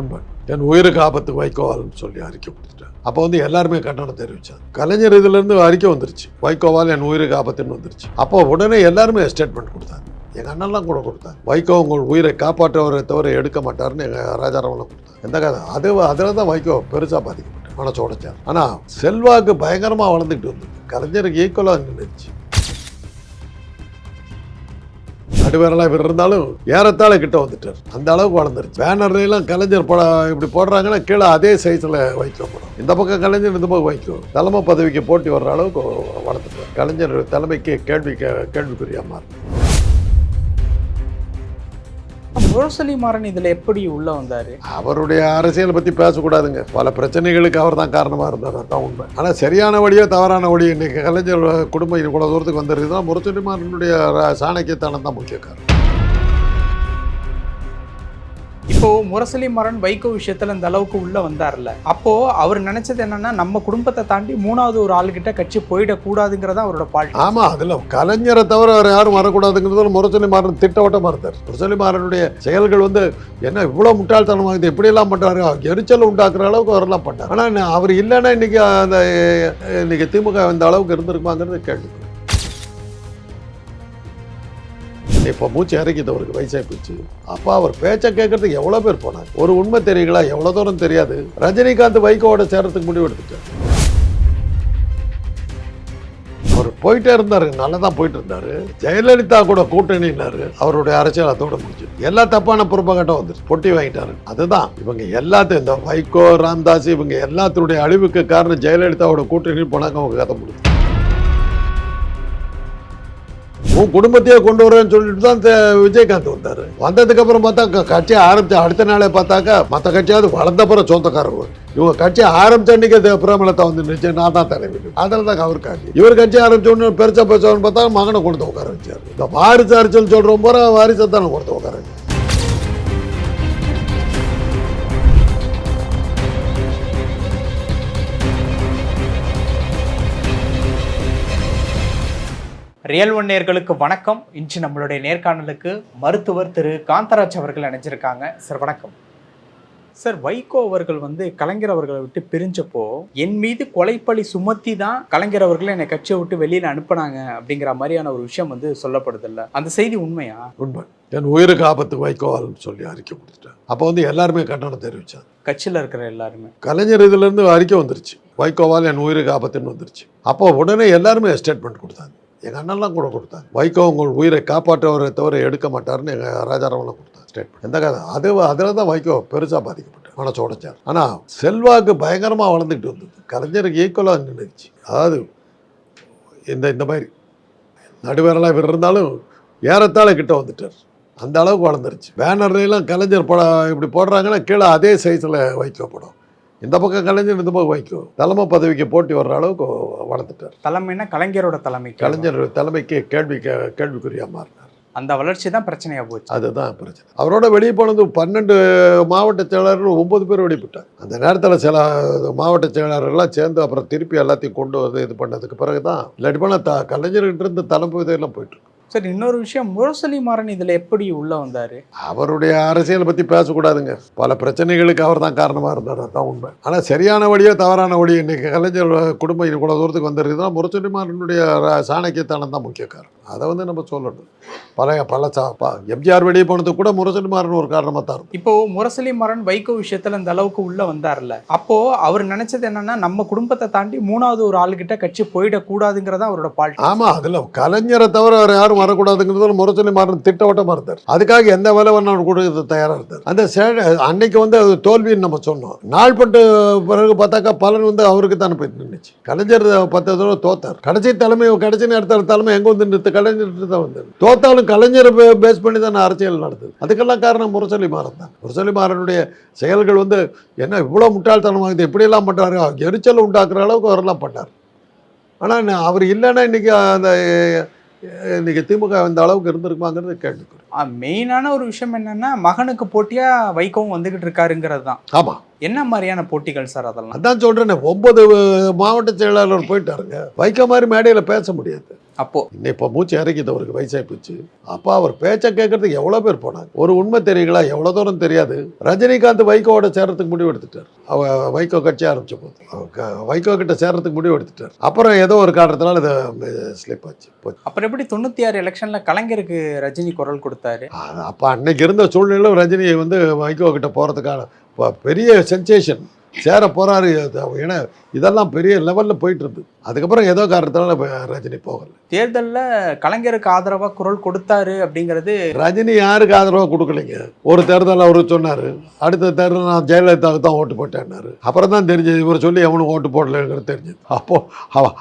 உண்மை என் உயிருக்கு ஆபத்து வைகோவால்னு சொல்லி அறிக்கை கொடுத்துட்டேன் அப்போ வந்து எல்லாருமே கண்டனம் தெரிவிச்சாங்க. கலைஞர் இதுலேருந்து அறிக்கை வந்துருச்சு. வைகோவால் என் உயிருக்கு ஆபத்துன்னு வந்துருச்சு. அப்போ உடனே எல்லாருமே ஸ்டேட்மெண்ட் கொடுத்தாங்க. எங்கள் அண்ணன்லாம் கூட கொடுத்தாங்க. வைகோ உங்கள் உயிரை காப்பாற்றவரை தவிர எடுக்க மாட்டாருன்னு எங்கள் ராஜாராமெல்லாம் கொடுத்தாங்க. எந்த கதை? அது அதில் தான் வைகோ பெருசாக பாதிக்கப்பட்டேன் மனசு உடைச்சார் ஆனால் செல்வாக்கு பயங்கரமாக வளர்ந்துக்கிட்டு வந்தது கலைஞருக்கு ஈக்குவலாக நின்றுச்சு நடுவேரெல்லாம் இவர் இருந்தாலும் ஏறத்தாழ கிட்ட வந்துட்டார். அந்த அளவுக்கு வளர்ந்துருச்சு. பேனர்லாம் கலைஞர் பட இப்படி போடுறாங்கன்னா கீழே அதே சைஸில் வைக்கும் படம் இந்த பக்கம் கலைஞர் இந்த பக்கம் வைக்கும் தலைமை பதவிக்கு போட்டி வர்ற அளவுக்கு வளர்த்துட்டார். கலைஞர் தலைமைக்கு கேள்வி கே- கேள்விக்குறியா மாறும். முரசொலி மாறன் இதில் எப்படி உள்ள வந்தார்? அவருடைய அரசியலை பற்றி பேசக்கூடாதுங்க. பல பிரச்சனைகளுக்கு அவர் தான் காரணமாக இருந்தார். அதான் உண்மை. ஆனால் சரியான வழியோ தவறான வழியோ இன்றைக்கி கலைஞர் குடும்பம் இவ்வளோ தூரத்துக்கு வந்திருக்குதுன்னா முரசொலிமாரனுடைய சாணக்கியத்தானம் தான் முக்கிய காரணம். இப்போ முரசலி மரன் வைகோ விஷயத்துல இந்த அளவுக்கு உள்ள வந்தார்ல. அப்போ அவர் நினைச்சது என்னன்னா நம்ம குடும்பத்தை தாண்டி மூணாவது ஒரு ஆளுகிட்ட கட்சி போயிடக்கூடாதுங்கிறதா அவரோட பால். ஆமா அதில் கலைஞரை தவிர வேறு யாரும் வரக்கூடாதுங்கிறது முரசலி மாறன் திட்டவட்டமா இருந்தார். முரசலி மாறனுடைய செயல்கள் வந்து என்ன இவ்வளோ முட்டாள்தனமாக எப்படி எல்லாம் பண்றாரு எரிச்சல் உண்டாக்குற அளவுக்கு அவரெல்லாம் பண்ணார் ஆனால் அவர் இல்லைன்னா இன்னைக்கு அந்த இன்னைக்கு திமுக இந்த அளவுக்கு இருந்திருக்குமாங்கிறது கேள்வி. இப்போ மூச்சு இறக்கிட்டு அவருக்கு வயசாகி போச்சு. அப்போ அவர் பேச்சை கேட்கறதுக்கு எவ்வளோ பேர் போனாங்க? ஒரு உண்மை தெரியுங்களா? எவ்வளோ தூரம் தெரியாது. ரஜினிகாந்த் வைகோவோட சேர்றதுக்கு முடிவு எடுத்துட்டார். அவர் போயிட்டே இருந்தார். நல்லா தான் போயிட்டு இருந்தார். ஜெயலலிதா கூட கூட்டணினாரு. அவருடைய அரசியல் அதோட முடிஞ்சு எல்லா தப்பான புறப்பகட்டம் வந்துருச்சு. பொட்டி வாங்கிட்டாரு. அதுதான். இவங்க எல்லாத்தையும் இந்த வைகோ ராம்தாஸ் இவங்க எல்லாத்தினுடைய அழிவுக்கு காரணம் ஜெயலலிதாவோட கூட்டணி போனாங்க. அவங்க கதை முடிஞ்சு. உன் குடும்பத்தையே கொண்டு வரேன்னு சொல்லிட்டு தான் விஜயகாந்த் வந்தாரு. வந்ததுக்கு அப்புறம் பார்த்தா கட்சியை ஆரம்பிச்ச அடுத்த நாளே பார்த்தாக்கா மற்ற கட்சியாவது வளர்ந்த பிறகு சொந்தக்காரர் இவங்க கட்சி ஆரம்பிச்ச அன்னைக்கு அது வந்து நிச்சயம் நான் தான் தலைவர் அதில் தான் அவர் காட்டி இவர் கட்சி ஆரம்பிச்சோன்னு பெருசா பேசுவான்னு பார்த்தா மகனை கொடுத்து உட்கார வச்சார். இந்த வாரிசு அரசியல் சொல்றோம் போற வாரிசை தானே கொடுத்து உட்கார வச்சாரு. ரியல் ஒன் நேயர்களுக்கு வணக்கம். இன்று நம்மளுடைய நேர்காணலுக்கு மருத்துவர் திரு. காந்தராஜ் அவர்கள் இணைஞ்சிருக்காங்க. சார் வணக்கம். சார் வைகோ அவர்கள் வந்து கலைஞர் அவர்களை விட்டு பிரிஞ்சப்போ என் மீது கொலைப்பழி சுமத்தி தான் கலைஞர் அவர்களை என்னை கட்சியை விட்டு வெளியில அனுப்புனாங்க அப்படிங்கிற மாதிரியான ஒரு விஷயம் வந்து சொல்லப்படுதில்ல. அந்த செய்தி உண்மையா? உண்மை. என் உயிருக்கு ஆபத்து வைகோவால்னு சொல்லி அறிக்கை கொடுத்துட்டேன் அப்போ வந்து எல்லாருமே கண்டனம் தெரிவிச்சாங்க கட்சியில இருக்கிற எல்லாருமே. கலைஞர் இதுலேருந்து அறிக்கை வந்துருச்சு. வைகோவால் என் உயிருக்கு ஆபத்துன்னு வந்துருச்சு. அப்போ உடனே எல்லாருமே ஸ்டேட்மெண்ட் கொடுத்தாங்க. எங்கள் அண்ணன்லாம் கூட கொடுத்தாங்க வைகோ உங்கள் உயிரை காப்பாற்றவரை தவிர எடுக்க மாட்டாருன்னு எங்கள் ராஜாராமலாம் கொடுத்தாங்க ஸ்டேட்மெண்ட் எந்த கதை? அது அதில் தான் வைகோ பெருசாக பாதிக்கப்பட்டேன் மனசு உடைச்சார் ஆனால் செல்வாக்கு பயங்கரமாக வளர்ந்துக்கிட்டு வந்தது கலைஞருக்கு ஈக்குவலாக நின்றுச்சு அதாவது இந்த இந்த மாதிரி நடுவேரெல்லாம் இவர் இருந்தாலும் ஏறத்தாழ கிட்ட வந்துட்டார். அந்த அளவுக்கு வளர்ந்துருச்சு. பேனர்ல எல்லாம் கலைஞர் படம் இப்படி போடுறாங்கன்னா கீழே அதே சைஸில் வைக்க படம். இந்த பக்கம் கலைஞர் இந்த பக்கம் வைக்கும் தலைமை பதவிக்கு போட்டி வர்ற அளவுக்கு வளர்த்துட்டார். தலைமைன்னா கலைஞரோட தலைமை கலைஞர் தலைமைக்கு கேள்வி கேள்விக்குறியா மாறினார். அந்த வளர்ச்சி தான் பிரச்சனையா போச்சு. அதுதான் பிரச்சனை. அவரோட வெளியே போனது பன்னெண்டு மாவட்ட செயலாளர்கள் ஒன்பது பேர் வெளியிட்டாங்க அந்த நேரத்தில் சில மாவட்ட செயலாளர்கள்லாம் சேர்ந்து அப்புறம் திருப்பி எல்லாத்தையும் கொண்டு வந்து இது பண்ணதுக்கு பிறகு தான் இல்லாட்டி போனால் த கலைஞர்கிட்ட இருந்து தலைமை போயிட்டு இருக்கு. சார் இன்னொரு விஷயம் முரசொலி மாறன் இதுல எப்படி உள்ள வந்தாரு? அவருடைய அரசியலை பற்றி பேசக்கூடாதுங்க. பல பிரச்சனைகளுக்கு அவர் தான் காரணமாக இருந்தார் அதான் உண்மை. ஆனால் சரியான வழியோ தவறான வழியோ இன்னைக்கு கலைஞர் குடும்பம் இவ்வளோ தூரத்துக்கு வந்திருக்குதுன்னா முரசொலிமாரனுடைய ர- சாணக்கியத்தானம் தான் முக்கிய காரணம். அதை வந்து நம்ம சொல்லணும். பல பல எம்ஜிஆர் வெளியே போனதுக்கு கூட முரசொலிமாரன் ஒரு காரணமாக தான் இருக்கும் இப்போ முரசொலி மாறன் வைகோ விஷயத்துல இந்த அளவுக்கு உள்ள வந்தார்ல. அப்போ அவர் நினைச்சது என்னன்னா நம்ம குடும்பத்தை தாண்டி மூணாவது ஒரு ஆளுகிட்ட கட்சி போயிடக்கூடாதுங்கிறதா அவரோட பால் ஆமாம் அதில் கலைஞரை தவிர வேறு யாரும் வரக்கூடாதுங்கிறதுல முரசொலிமாரன் திட்டவட்டமாக இருந்தார் அதுக்காக எந்த வேலை வேணாலும் கொடுக்க தயாராக இருந்தார் அந்த சே அன்னைக்கு வந்து அது தோல்வின்னு நம்ம சொன்னோம். நாள்பட்டு பிறகு பார்த்தாக்கா பலன் வந்து அவருக்கு தானே போய் நின்றுச்சு கலைஞர் பத்து தடவை தோத்தார். கடைசி தலைமை கடைசி நேரத்தில் தலைமை எங்கே வந்து நிறுத்து? கலைஞர் தான் வந்து தோத்தாலும் கலைஞரை பேஸ் பண்ணி தான் அரசியல் நடந்தது. அதுக்கெல்லாம் காரணம் முரசொலி மாறன் தான். முரசொலி மாறனுடைய செயல்கள் வந்து என்ன இவ்வளோ முட்டாள்தனமாக எப்படியெல்லாம் பண்ணுறாரு எரிச்சல் உண்டாக்குற அளவுக்கு அவரெல்லாம் பண்ணார். ஆனால் அவர் இல்லைன்னா இன்னைக்கு அந்த இன்னைக்கு திமுக இந்த அளவுக்கு இருந்திருக்குமாங்கிறது கேள்விக்குறி. மெயினான ஒரு விஷயம் என்னன்னா மகனுக்கு போட்டியா வைகோவும் வந்துகிட்டு இருக்காருங்கிறது தான். ஆமாம் என்ன மாதிரியான போட்டிகள் சார் அதெல்லாம்? அதான் சொல்கிறேனே ஒன்பது மாவட்ட செயலாளர் போயிட்டாருங்க. வைக்க மாதிரி மேடையில் பேச முடியாது. அப்போ இப்போ மூச்சு இறக்கிது அவருக்கு வயசாகி போச்சு. அப்போ அவர் பேச்சை கேட்கறதுக்கு எவ்வளோ பேர் போனாங்க? ஒரு உண்மை தெரியுங்களா? எவ்வளோ தூரம் தெரியாது. ரஜினிகாந்த் வைகோவோட சேர்றதுக்கு முடிவு எடுத்துட்டார். அவ வைகோ கட்சி ஆரம்பிச்ச போது வைகோ கிட்ட சேர்றதுக்கு முடிவு எடுத்துட்டார். அப்புறம் ஏதோ ஒரு காரணத்தினால இது ஸ்லிப் ஆச்சு. போச்சு. அப்புறம் எப்படி தொண்ணூத்தி ஆறு எலெக்ஷன்ல கலைஞருக்கு ரஜினி குரல் கொடுத்தாரு? அப்போ அன்னைக்கு இருந்த சூழ்நிலையில் ரஜினி வந்து வைகோ கிட்ட போகிறதுக்கான பெரிய சென்சேஷன் சேர போகிறாரு ஏன்னா இதெல்லாம் பெரிய லெவலில் போயிட்டு இருந்தது அதுக்கப்புறம் ஏதோ காரணத்தினால ரஜினி போகலை. தேர்தல்ல கலைஞருக்கு ஆதரவா குரல் கொடுத்தாரு அப்படிங்கிறது ரஜினி யாருக்கு ஆதரவாக கொடுக்கலைங்க? ஒரு தேர்தல் அவர் சொன்னார். அடுத்த தேர்தல் நான் ஜெயலலிதாவுக்கு தான் ஓட்டு போட்டேன்னாரு. அப்புறம் தான் தெரிஞ்சது இவர் சொல்லி எவனும் ஓட்டு போடலைங்கிறது தெரிஞ்சது. அப்போது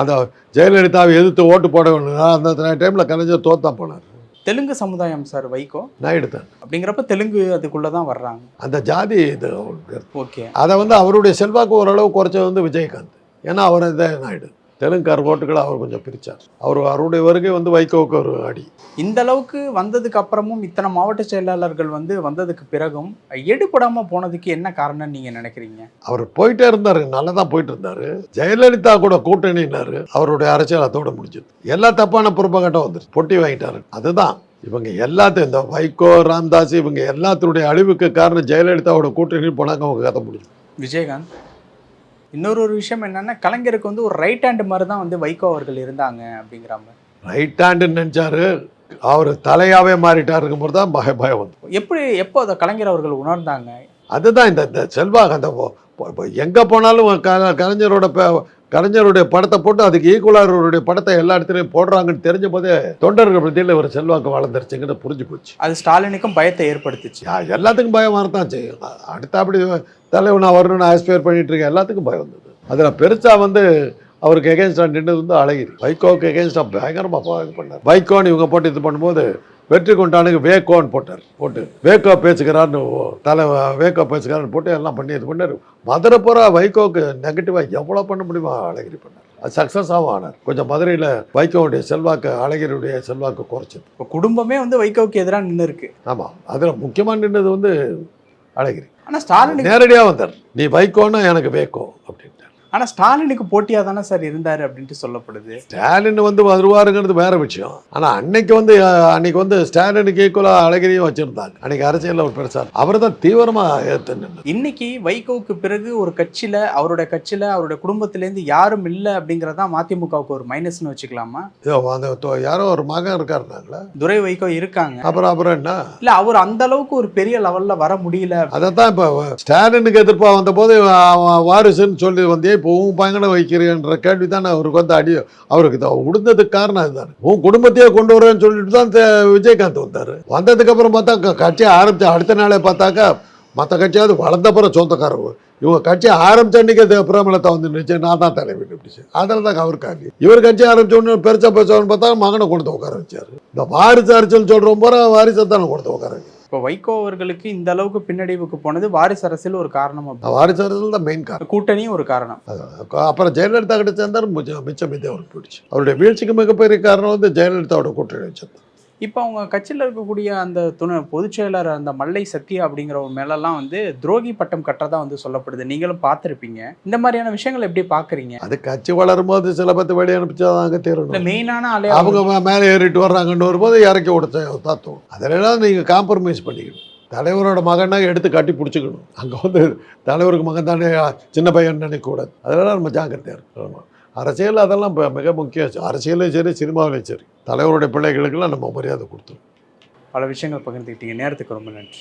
அந்த ஜெயலலிதாவை எதிர்த்து ஓட்டு போட வேணும் அந்த டைமில் கலைஞர் தோத்தான் போனார். தெலுங்கு சமுதாயம் சார் வைகோ. நாயுடு தான் அப்படிங்கிறப்ப தெலுங்கு அதுக்குள்ள தான் வர்றாங்க. அந்த ஜாதி இது ஓகே. அதை வந்து அவருடைய செல்வாக்கு ஓரளவு குறைச்சது வந்து விஜயகாந்த். ஏன்னா அவர் இதே நாயுடு தெலுங்கார் ஓட்டுகளை அவர் கொஞ்சம் பிரித்தார் அவர் அவருடைய வருகை வந்து வைகோவுக்கு ஒரு அடி. இந்த அளவுக்கு வந்ததுக்கு அப்புறமும் இத்தனை மாவட்ட செயலாளர்கள் வந்து வந்ததுக்கு பிறகும் எடுபடாம போனதுக்கு என்ன காரணம்னு நீங்க நினைக்கிறீங்க? அவர் போயிட்டே இருந்தார். நல்லா தான் போயிட்டு இருந்தார் ஜெயலலிதா கூட கூட்டணினாரு அவருடைய அரசியல் அதோட முடிஞ்சது. எல்லா தப்பான பொறுப்பகட்டம் வந்துருச்சு. பொட்டி வாங்கிட்டாரு. அதுதான். இவங்க எல்லாத்தையும் இந்த வைகோ ராம்தாஸ் இவங்க எல்லாத்தினுடைய அழிவுக்கு காரணம் ஜெயலலிதாவோட கூட்டணி போனாங்க. அவங்க கதை முடிஞ்சது விஜயகாந்த். இன்னொரு ஒரு விஷயம் என்னன்னா கலைஞருக்கு வந்து ஒரு ரைட் ஹேண்ட் மாதிரி தான் வந்து வைகோ அவர்கள் இருந்தாங்க அப்படிங்கிற மாதிரி. ரைட் ஹேண்டுன்னு நினச்சாரு. அவர் தலையாவே மாறிட்டாருங்கும் போது தான் பய பயம் வந்து எப்படி எப்போ அதை கலைஞர் அவர்கள் உணர்ந்தாங்க? அதுதான் இந்த செல்வாக்கு அந்த எங்க போனாலும் கலைஞரோட கலைஞருடைய படத்தை போட்டு அதுக்கு ஈக்குவலாக அவருடைய படத்தை எல்லா இடத்துலையும் போடுறாங்கன்னு தெரிஞ்ச போதே தொண்டர்கள் மத்தியில் ஒரு செல்வாக்கு வளர்ந்துருச்சுங்கிறது புரிஞ்சு போச்சு. அது ஸ்டாலினுக்கும் பயத்தை ஏற்படுத்துச்சு. எல்லாத்துக்கும் பயம் வரத்தான் செய்யும். அடுத்த அப்படி தலைவனா வரணும்னு ஆஸ்பயர் பண்ணிட்டு இருக்க எல்லாத்துக்கும் பயம் வந்தது. அதில் பெருசா வந்து அவருக்கு எகேன்ஸ்டாக நின்றது வந்து அழகிரி. வைகோவுக்கு எகேன்ஸ்டாக பயங்கரமாக இது பண்ணார். வைகோன்னு இவங்க போட்டு இது பண்ணும்போது வெற்றி கொண்டானுக்கு வேக்கோன்னு போட்டார். போட்டு வேக்கோ பேசுகிறார்னு ஓ- தலை வேக்கோ பேசுகிறார்னு போட்டு எல்லாம் பண்ணி இது பண்ணார். மதுரை பூரா வைகோவுக்கு நெகட்டிவாக எவ்வளோ பண்ண முடியுமோ அழகிரி பண்ணார். அது சக்ஸஸாகவும் ஆனார். கொஞ்சம் மதுரையில் வைகோவுடைய செல்வாக்கு அழகிரியுடைய செல்வாக்கு குறைச்சது. இப்போ குடும்பமே வந்து வைகோவுக்கு எதிராக நின்று இருக்கு ஆமாம் அதில் முக்கியமாக நின்றது வந்து அழகிரி. ஆனா ஸ்டாலினுக்கு நேரடியாக வந்தார். நீ வைக்கோன்னா எனக்கு வேக்கோ அப்படின்ட்டார் ஆனா ஸ்டாலினுக்கு போட்டியா தானே சார் இருந்தாரு அப்படின்ட்டு சொல்லப்படுது. ஸ்டாலின் வந்து வருவாருங்கிறது வேற விஷயம். ஆனால் அன்னைக்கு வந்து அன்னைக்கு வந்து ஸ்டாலினுக்கு ஈக்குவலாக அழகிரியும் வச்சுருந்தாங்க. அன்னைக்கு அரசியலில் ஒரு பெருசாக அவர் தான் தீவிரமாக ஏற்று இன்னைக்கு வைகோவுக்கு பிறகு ஒரு கட்சியில அவருடைய கட்சியில அவருடைய குடும்பத்திலேருந்து யாரும் இல்லை அப்படிங்கறதா மதிமுகவுக்கு ஒரு மைனஸ்னு வச்சுக்கலாமா? அந்த யாரோ ஒரு மகன் இருக்காருனாங்களா. துரை வைகோ இருக்காங்க. அப்புறம் அப்புறம் என்ன? இல்ல அவர் அந்த அளவுக்கு ஒரு பெரிய லெவல்ல வர முடியல. அதை தான் இப்போ ஸ்டாலினுக்கு எதிர்ப்பாக வந்தபோது வாரிசுன்னு சொல்லி வந்தே இப்போ உன் பையனை வைக்கிறேன்ற கேள்வி தான் அவருக்கு வந்து அடி அவருக்கு தான் உடுந்ததுக்கு காரணம் அதுதான். உன் குடும்பத்தையே கொண்டு வரேன்னு சொல்லிட்டு தான் விஜயகாந்த் வந்தார். வந்ததுக்கு அப்புறம் பார்த்தா கட்சியை ஆரம்பிச்ச அடுத்த நாளே பார்த்தாக்கா மற்ற கட்சியாவது வளர்ந்தப்புறம் சொந்தக்காரங்க இவங்க கட்சியை ஆரம்பிச்ச அன்னைக்கு அது பிரமலத்தை வந்து நினைச்சு நான் தான் தலைவர் இப்படிச்சு அதில் தான் அவர் காண்டி இவர் கட்சி ஆரம்பிச்ச உடனே பெருசா பேசுவான்னு பார்த்தா மகனை கொண்டு உட்கார வச்சாரு. இந்த வாரிசு அரிசல் சொல்கிறோம் போற வாரிசை தானே கொண்டு உட்கார வச்சு இப்போ வைகோ அவர்களுக்கு இந்த அளவுக்கு பின்னடைவுக்கு போனது வாரிசு அரசியல் ஒரு காரணம். வாரிசு அரசியல் தான் மெயின் காரணம் கூட்டணியும் ஒரு காரணம். அப்புறம் ஜெயலலிதா கிட்ட சேர்ந்தார் மிச்சம் மிச்சம் அவருக்கு போயிடுச்சு அவருடைய வீழ்ச்சிக்கு மிகப்பெரிய காரணம் வந்து ஜெயலலிதாவோட கூட்டணி வச்சது இப்போ அவங்க கட்சியில் இருக்கக்கூடிய அந்த துணை பொதுச் செயலர் அந்த மல்லை சத்யா அப்படிங்கிறவங்க மேலெல்லாம் வந்து துரோகி பட்டம் கட்டுறதா வந்து சொல்லப்படுது. நீங்களும் பார்த்துருப்பீங்க. இந்த மாதிரியான விஷயங்கள் எப்படி பார்க்குறீங்க? அது கட்சி வளரும் போது சில பத்து வெளியே அனுப்பிச்சாதாங்க தேரணும் மெயினான ஆளே அவங்க மேலே ஏறிட்டு வர்றாங்கன்னு வரும்போது இறக்கி விடுத்த தத்துவம் அதெல்லாம் நீங்கள் காம்ப்ரமைஸ் பண்ணிக்கணும். தலைவரோட மகனா எடுத்து கட்டி பிடிச்சிக்கணும். அங்கே வந்து தலைவருக்கு மகன் தானே சின்ன பையன் நினைக்கக்கூடாது. அதெல்லாம் நம்ம ஜாக்கிரதையாக இருக்கணும். அரசியல் அதெல்லாம் இப்போ மிக முக்கியம். அரசியலும் சரி சினிமாவிலையும் சரி. தலைவருடைய பிள்ளைகளுக்கெல்லாம் நம்ம மரியாதை கொடுத்துருவோம் பல விஷயங்கள் பகிர்ந்துக்கிட்டீங்க நேரத்துக்கு ரொம்ப நன்றி.